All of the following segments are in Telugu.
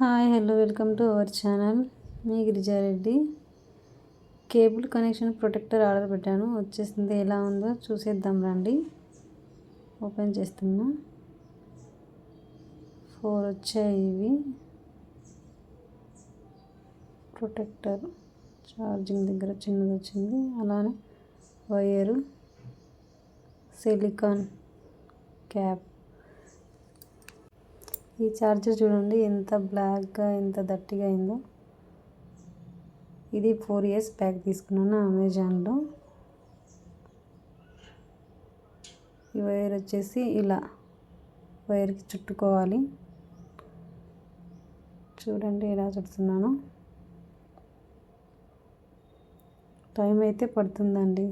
Hi hello welcome to our channel. Me Girija Reddy cable connection protector order పెట్టాను. వచ్చేసింది ఎలా ఉందో చూసేద్దాం రండి. ఓపెన్ చేస్తున్నా. ఫోర్ వచ్చాయి ఇవి. ప్రొటెక్టర్ ఛార్జింగ్ దగ్గర చిన్నది వచ్చింది. అలానే వైరు సిలికాన్ క్యాప్. ఈ చార్జర్ చూడండి ఎంత బ్లాక్గా ఎంత దట్టిగా అయిందో. ఇది ఫోర్ ఇయర్స్ బ్యాక్ తీసుకున్నాను అమెజాన్లో ఈ వైర్ వచ్చేసి ఇలా వైర్కి చుట్టుకోవాలి. చూడండి ఎలా చుడుతున్నాను. టైం అయితే పడుతుందండి.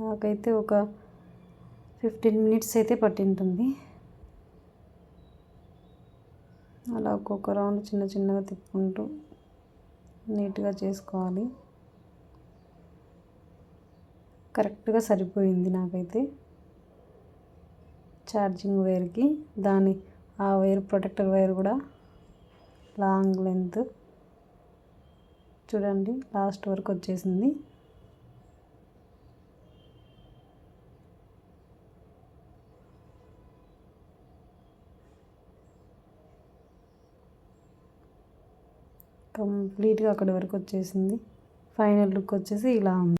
నాకైతే ఒక ఫిఫ్టీన్ మినిట్స్ అయితే పట్టింటుంది. అలా ఒక్కొక్క రౌండ్ చిన్న చిన్నగా తిప్పుకుంటూ నీట్గా చేసుకోవాలి. కరెక్ట్గా సరిపోయింది నాకైతే. ఛార్జింగ్ వైర్కి దాని ఆ వైర్ ప్రొటెక్టర్ వైర్ కూడా లాంగ్ లెంత్ చూడండి లాస్ట్ వరకు వచ్చేసింది. కంప్లీట్గా అక్కడి వరకు వచ్చేసింది. ఫైనల్ లుక్ వచ్చేసి ఇలా ఉంది.